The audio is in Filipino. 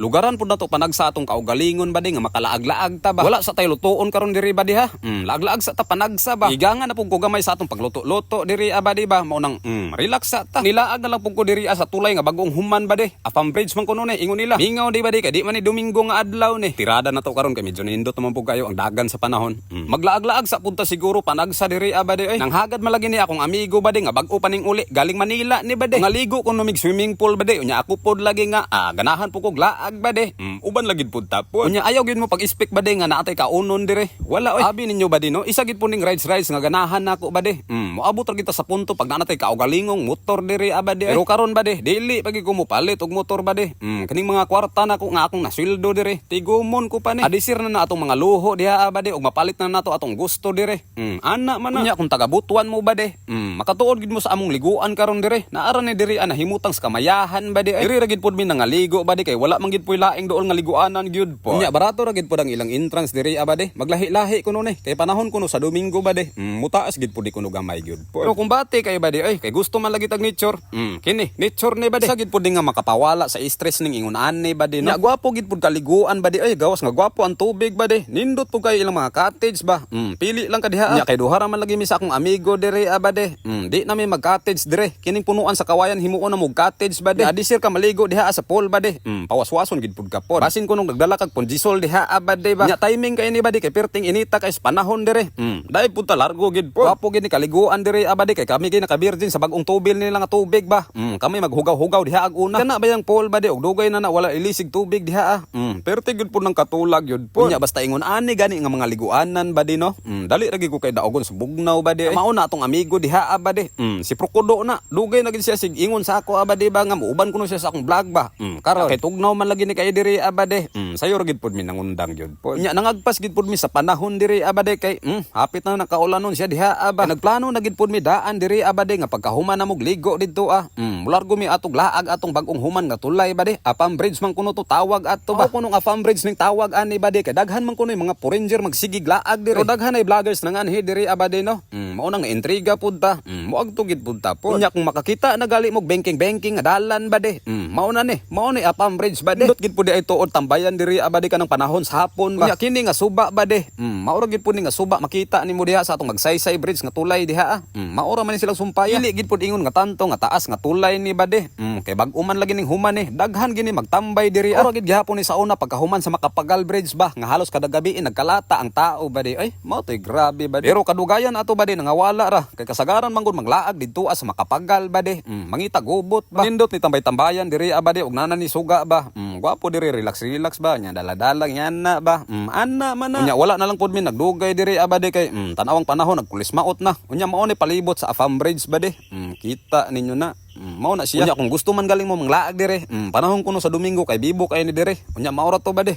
lugaran pud nato panag sa atong kaugalingon ba di nga makalaag-laag ta ba? Wala sa tayo lutuon karon diri ba di ha? Mm, laag-laag sa ta panagsa ba? Igangan na pud ko gamay sa atong pagluto-luto diri aba di ba? Mao nang mm, relax sa ta. Nilaag na lang pud ko diri ah, sa tulay nga bagong human ba di? Afam bridge man kuno ni ingon nila. Mingaw di ba di? Kay di man ni domingo nga adlaw ni tirada na to karon kay medyo nindot naman pud kayo ang dagan sa panahon. Mm. maglaag-laag sa punta siguro panagsa diri aba di ay nang hagad malagi ni akong amigo ba di nga bag-o pa ning uli galing Manila ni ba di? Nga ligo ko no swimming pool ba di? Unya ako pod lagi nga ah, ganahan po kog laag ba di mm, uban lagi pod tapon unya ayaw gid mo pag ispik ba di nga naatay kaunon dire? Wala oy. Abi ninyo ba di no? Isa gid po ning rides rides nga ganahan nako ba di mm, moabot ra kita sa punto pag nanatay kaugalingong motor dire aba di pero karon ba di dili pagi ko mo palit og motor ba di mm, kaning mga kwarta nako nga akong nasweldo dire. Tigumon ko pa ni adisir na na atong mga luho diha aba di og mapalit na nato atong gusto dire. Mm, ana man na. Unya kung tagabutuan mo ba di mm, makatuod gid mo sa among liguan karon dire. Naara ni dire ana himutang sa kamayahan ba ay dire ra gid pod mi nangaligo ba di kay wala man gid poy laing dool nga liguanan gyud po. Unya barato ra gid pod ang ilang entrance dire aba di maglahi-lahi kuno ni kay panahon kuno sa Domingo ba di mm, mutaas gid pod di kuno gamay gyud po. Pero kung bati kay ba di ay kay gusto man lagi tag nature. Mm, kini nature ni ba di sagid pod di nga makapawala sa stress ning ingon ani ba di no? Nya, gwapo gid pod kaliguan ba di ay gawas nga gwapo ang tubig ba di nindot po kay ilang mga cottage ba? Mm, pili lang ka diha Nya, kay duha ra man lagi mi sa akong amigo dire aba di mm, di na mi mag cottage dire. Kining punuan sa kawayan himuon na mo cottage ba di adisir ka maligo diha sa pool ba di mm, pawaswason gid pud ka pod basin ko nung nagdala kag ponjisol diha aba di ba? Nya, timing kay ni ba di kay perting inita kay panahon dire? Mm, dai pud ta largo gid po gwapo gid ni kaliguan dire aba di kay kami gid naka-virgin sa bagong tubil nila nga tubig ba? Mm, kami maghugaw-hugaw diha ag una. Kana ba yang pool ba di? Og dugay na na wala ilisig tubig diha ah. Mm, perti gid pud ng katulag yun po Nya, basta ingon ani gani nga mga liguanan ba di no? Mm, dali ra gid ko kay daogon sa bugnaw ba di? Ay. mao na atong amigo diha aba di mm, si Prokodo na. Dugay na gid siya sig ingon sa ako aba di ba? Nga muuban kuno siya sa akong vlog ba? Mm, karon. Kay tugnaw man lagi ni kay diri aba di mm, sayo gid pud mi nangundang yun po nya nangagpas gid pud mi sa panahon diri aba di kay mm, hapit na nakaulanon siya diha aba nagplano na gid pud mi daan diri aba di nga pagkahuman na mog ligo didto ah. Mm, mulargo mi atong laag atong bagong human nga tulay ba di apam bridge man kuno to tawag ato ba? Kuno apam bridge ning tawag ani ba di kay daghan man kuno yung mga foreigner magsigig laag diri. Pero daghan ay vloggers nang anhi diri aba di no? Mm, mao nang intriga pud ta. Mm, moag tugid pud ta po. Nya kung makakita na gali mog banking banking dalan ba di mm, mao na ni mao ni apam bridge ba di Indot gid di ay tuod tambayan diri aba di kanang panahon sa hapon ba? Nya kini nga suba ba di mm, mao ra gid ni nga suba makita nimo diha sa atong magsaysay bridge nga tulay diha ah. Mm, mao ra man ni silang sumpaya. Dili gid pud ingon nga tanto nga taas nga tulay ni ba di mm, kay bag-o man lagi ning human ni daghan gini magtambay diri ah. Ora gid gihapon ni sa una pagkahuman sa makapagal bridge ba? Nga halos kada gabi eh, nagkalata ang tao ba di ay mao grabe ba di pero kadugayan ato ba di nangawala ra? Kay kasagaran man gud maglaag didto ah, sa makapagal ba di mm, mangita gubot ba? Nindot ni tambay-tambayan diri ba di og nana ni suga ba? Mm, gwapo diri relax relax ba? Nya dala-dala yan na ba? Mm, ana man na. Wala na lang pud mi nagdugay diri ba di kay mm, tanawang panahon nagkulis maot na. Unya mao ni palibot sa Afam Bridge ba di mm, kita ninyo na. Mm, mao na siya. Unya kung gusto man galing mo manglaag dire. Mm, panahon kuno sa Domingo kay Bibo kay ni dire. Unya maura to ba de?